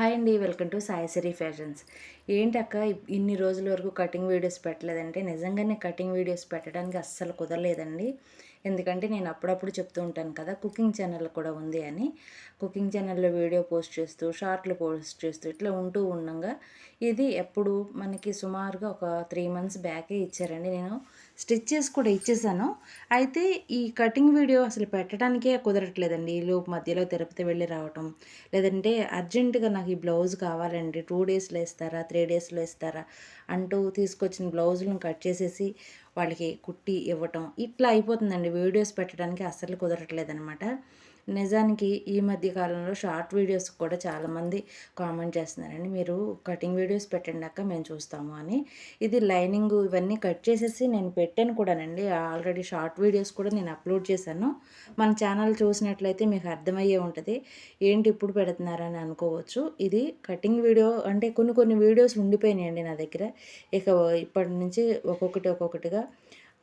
Hi అండి welcome to సాయిసరి fashions. ఏంటక్క ఇన్ని రోజుల వరకు కటింగ్ వీడియోస్ పెట్టలేదంటే నిజంగానే కటింగ్ వీడియోస్ పెట్టడానికి అస్సలు కుదరలేదండి. ఎందుకంటే నేను అప్పుడప్పుడు చెప్తూ ఉంటాను కదా కుకింగ్ ఛానల్ కూడా ఉంది అని. కుకింగ్ ఛానల్లో వీడియో పోస్ట్ చేస్తూ షార్ట్లు పోస్ట్ చేస్తూ ఇట్లా ఉంటూ ఉండగా ఇది ఎప్పుడు మనకి సుమారుగా ఒక త్రీ మంత్స్ బ్యాకే ఇచ్చారండి. నేను స్టిచ్చెస్ కూడా ఇచ్చేసాను. అయితే ఈ కటింగ్ వీడియో అసలు పెట్టడానికే కుదరట్లేదండి. ఈ లోపు మధ్యలో తిరుపతి వెళ్ళి రావటం లేదంటే అర్జెంటుగా నాకు ఈ బ్లౌజ్ కావాలండి. టూ డేస్లో ఇస్తారా త్రీ డేస్లో ఇస్తారా అంటూ తీసుకొచ్చిన బ్లౌజులను కట్ చేసేసి వాళ్ళకి కుట్టి ఇవ్వటం ఇట్లా అయిపోతుందండి. వీడియోస్ పెట్టడానికి అస్సలు కుదరట్లేదనమాట నిజానికి ఈ మధ్య కాలంలో షార్ట్ వీడియోస్ కూడా చాలామంది కామెంట్ చేస్తున్నారండి. మీరు కటింగ్ వీడియోస్ పెట్టండాక మేము చూస్తాము అని. ఇది లైనింగ్ ఇవన్నీ కట్ చేసేసి నేను పెట్టాను కూడానండి. ఆల్రెడీ షార్ట్ వీడియోస్ కూడా నేను అప్లోడ్ చేశాను. మన ఛానల్ చూసినట్లయితే మీకు అర్థమయ్యే ఉంటుంది. ఏంటి ఇప్పుడు పెడుతున్నారని అనుకోవచ్చు. ఇది కటింగ్ వీడియో అంటే కొన్ని కొన్ని వీడియోస్ ఉండిపోయినాయండి నా దగ్గర. ఇక ఇప్పటి నుంచి ఒక్కొక్కటి ఒక్కొక్కటిగా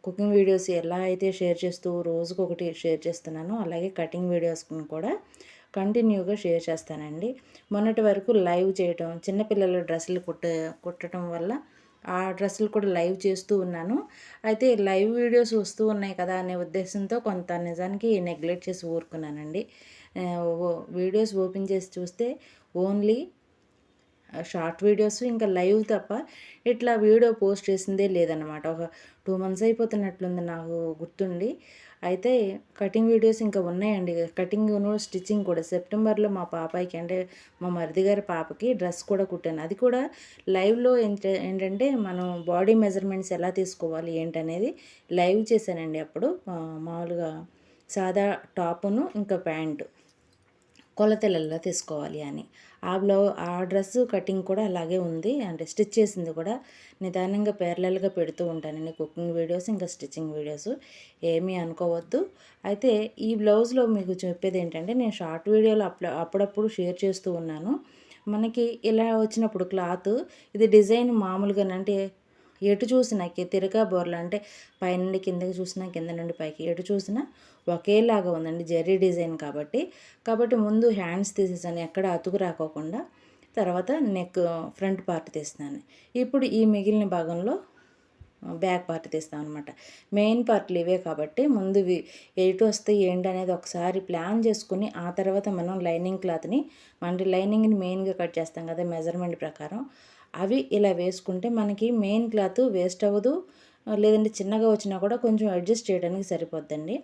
కుకింగ్ వీడియోస్ ఎలా అయితే షేర్ చేస్తూ రోజుకు ఒకటి షేర్ చేస్తున్నానో అలాగే కటింగ్ వీడియోస్ కూడా కంటిన్యూగా షేర్ చేస్తానండి. మొన్నటి వరకు లైవ్ చేయటం చిన్నపిల్లల డ్రెస్సులు కుట్ట కుట్టడం వల్ల ఆ డ్రెస్సులు కూడా లైవ్ చేస్తూ ఉన్నాను. అయితే లైవ్ వీడియోస్ వస్తూ ఉన్నాయి కదా అనే ఉద్దేశంతో కొంత నిజానికి నెగ్లెక్ట్ చేసి ఊరుకున్నానండి. వీడియోస్ ఓపెన్ చేసి చూస్తే ఓన్లీ షార్ట్ వీడియోస్ ఇంకా లైవ్ తప్ప ఇట్లా వీడియో పోస్ట్ చేసిందే లేదనమాట ఒక టూ మంత్స్ అయిపోతున్నట్లుంది నాకు గుర్తుండి. అయితే కటింగ్ వీడియోస్ ఇంకా ఉన్నాయండి. కటింగ్ స్టిచ్చింగ్ కూడా సెప్టెంబర్లో మా పాపాయికి అంటే మా మరిది గారి పాపకి డ్రెస్ కూడా కుట్టాను. అది కూడా లైవ్లో ఏంటంటే మనం బాడీ మెజర్మెంట్స్ ఎలా తీసుకోవాలి ఏంటనేది లైవ్ చేశానండి అప్పుడు. మామూలుగా సాదా టాపును ఇంకా ప్యాంటు. కొలతలలో తీసుకోవాలి అని. ఆ బ్లౌ ఆ డ్రెస్ కటింగ్ కూడా అలాగే ఉంది. అంటే స్టిచ్ చేసింది కూడా నిదానంగా పేర్లల్గా పెడుతూ ఉంటాను నేను. కుకింగ్ వీడియోస్ ఇంకా స్టిచ్చింగ్ వీడియోస్ ఏమీ అనుకోవద్దు. అయితే ఈ బ్లౌజ్లో మీకు చెప్పేది ఏంటంటే నేను షార్ట్ వీడియోలు అప్పుడు అప్పుడప్పుడు షేర్ చేస్తూ ఉన్నాను. మనకి ఇలా వచ్చినప్పుడు క్లాత్ ఇది డిజైన్ మామూలుగానంటే ఎటు చూసినా తిరగా బోర్ల అంటే పైనుండి కిందకి చూసినా కింద నుండి పైకి ఎటు చూసినా ఒకేలాగా ఉందండి. జెర్రీ డిజైన్ కాబట్టి. కాబట్టి ముందు హ్యాండ్స్ తీసేసాను. ఎక్కడ అతుకు రాకోకుండా తర్వాత నెక్ ఫ్రంట్ పార్ట్ తీస్తున్నాను. ఇప్పుడు ఈ మిగిలిన భాగంలో బ్యాక్ పార్ట్ తీస్తాం అనమాట మెయిన్ పార్ట్లు ఇవే కాబట్టి ముందు ఎటు వస్తే ఏంటి అనేది ఒకసారి ప్లాన్ చేసుకుని ఆ తర్వాత మనం లైనింగ్ క్లాత్ని మన లైనింగ్ని మెయిన్గా కట్ చేస్తాం కదా మెజర్మెంట్ ప్రకారం. అవి ఇలా వేసుకుంటే మనకి మెయిన్ క్లాత్ వేస్ట్ అవ్వదు. లేదంటే చిన్నగా వచ్చినా కూడా కొంచెం అడ్జస్ట్ చేయడానికి సరిపోద్దండి.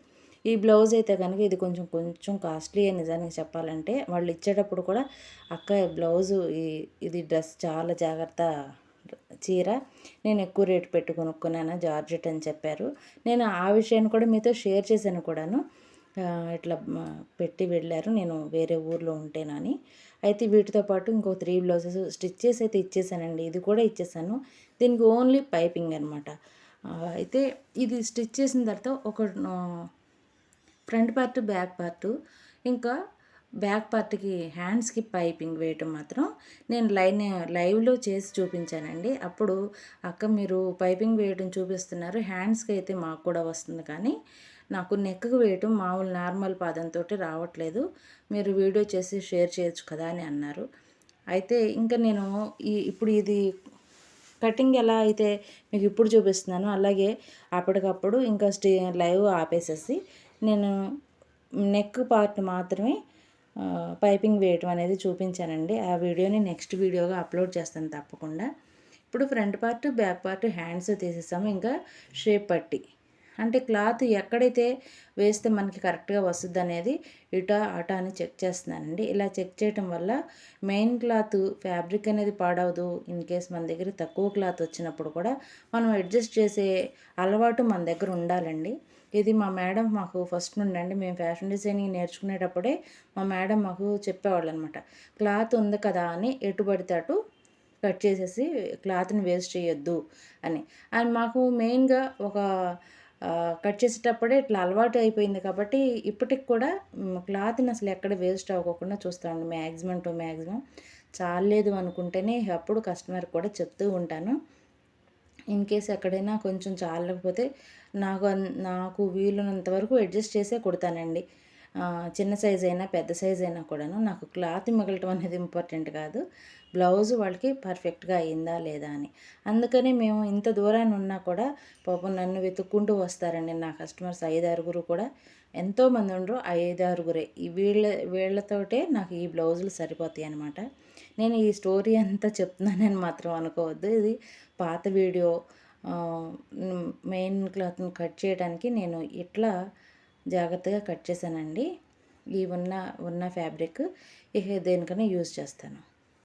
ఈ బ్లౌజ్ అయితే కనుక ఇది కొంచెం కొంచెం కాస్ట్లీ నిజానికి చెప్పాలంటే వాళ్ళు ఇచ్చేటప్పుడు కూడా అక్క బ్లౌజు ఈ ఇది డ్రెస్ చాలా జాగ్రత్త చీర నేను ఎక్కువ రేటు పెట్టి కొనుక్కున్నాను జార్జెట్ అని చెప్పారు. నేను ఆ విషయాన్ని కూడా మీతో షేర్ చేశాను కూడాను. ఇట్లా పెట్టి వెళ్ళారు. నేను వేరే ఊర్లో ఉంటేనని. అయితే వీటితో పాటు ఇంకో త్రీ బ్లౌజెస్ స్టిచ్ చేసి అయితే ఇచ్చేసానండి. ఇది కూడా ఇచ్చేసాను. దీనికి ఓన్లీ పైపింగ్ అనమాట అయితే ఇది స్టిచ్ చేసిన తర్వాత ఒక ఫ్రంట్ పార్ట్ బ్యాక్ పార్ట్. ఇంకా బ్యాక్ పార్ట్కి హ్యాండ్స్కి పైపింగ్ వేయటం మాత్రం నేను లైన్ లైవ్లో చేసి చూపించానండి. అప్పుడు అక్క మీరు పైపింగ్ వేయటం చూపిస్తున్నారు. హ్యాండ్స్కి అయితే మాకు కూడా వస్తుంది కానీ నాకు నెక్కు వేయటం మామూలు నార్మల్ పాదంతో రావట్లేదు. మీరు వీడియో చేసి షేర్ చేయొచ్చు కదా అని అన్నారు. అయితే ఇంకా నేను ఈ ఇప్పుడు ఇది కటింగ్ ఎలా అయితే మీకు ఇప్పుడు చూపిస్తున్నాను అలాగే అప్పటికప్పుడు ఇంకా స్టే లైవ్ ఆపేసేసి నేను నెక్ పార్ట్ మాత్రమే పైపింగ్ వేయటం అనేది చూపించానండి. ఆ వీడియోని నెక్స్ట్ వీడియోగా అప్లోడ్ చేస్తాను తప్పకుండా. ఇప్పుడు front part back part hands తీసేసాము. ఇంకా షేప్ పట్టి. అంటే క్లాత్ ఎక్కడైతే వేస్తే మనకి కరెక్ట్గా వస్తుంది అనేది ఇటా అటా అని చెక్ చేస్తున్నానండి. ఇలా చెక్ చేయటం వల్ల మెయిన్ క్లాత్ ఫ్యాబ్రిక్ అనేది పాడవదు. ఇన్ కేస్ మన దగ్గర తక్కువ క్లాత్ వచ్చినప్పుడు కూడా మనం అడ్జస్ట్ చేసే అలవాటు మన దగ్గర ఉండాలండి. ఇది మా మేడం మాకు ఫస్ట్ నుండి అండి. మేము ఫ్యాషన్ డిజైనింగ్ నేర్చుకునేటప్పుడే మా మేడం మాకు చెప్పేవాళ్ళు అనమాట క్లాత్ ఉంది కదా అని ఎటు పడితే అటు కట్ చేసేసి క్లాత్ని వేస్ట్ చేయొద్దు అని. అండ్ మాకు మెయిన్గా ఒక కట్ చేసేటప్పుడే ఇట్లా అలవాటు అయిపోయింది కాబట్టి ఇప్పటికి కూడా క్లాత్ని అసలు ఎక్కడ వేస్ట్ అవ్వకుండా చూస్తాను మ్యాక్సిమం టు మ్యాక్సిమం చాలేదు అనుకుంటేనే అప్పుడు కస్టమర్ కూడా చెప్తూ ఉంటాను. ఇన్ కేస్ ఎక్కడైనా కొంచెం చాలకపోతే నాకు నాకు వీలున్నంత వరకు అడ్జస్ట్ చేసే కుడతానండి. చిన్న సైజ్ అయినా పెద్ద సైజ్ అయినా కూడాను నాకు క్లాత్ మిగలటం అనేది ఇంపార్టెంట్ కాదు. బ్లౌజ్ వాళ్ళకి పర్ఫెక్ట్గా అయిందా లేదా అని. అందుకని మేము ఇంత దూరాన్ని ఉన్నా కూడా పాపం నన్ను వెతుక్కుంటూ వస్తారండి నా కస్టమర్స్. ఐదు ఆరుగురు కూడా ఎంతోమంది ఉండరు ఐదు ఆరుగురే ఈ వీళ్ళ వీళ్ళతోటే నాకు ఈ బ్లౌజులు సరిపోతాయి అనమాట నేను ఈ స్టోరీ అంతా చెప్తున్నానని మాత్రం అనుకోవద్దు. ఇది పాత వీడియో మెయిన్ క్లాత్ని కట్ చేయడానికి నేను ఇట్లా జాగ్రత్తగా కట్ చేశానండి. ఈ ఉన్న ఉన్న ఫ్యాబ్రిక్ ఇక దేనికైనా యూజ్ చేస్తాను.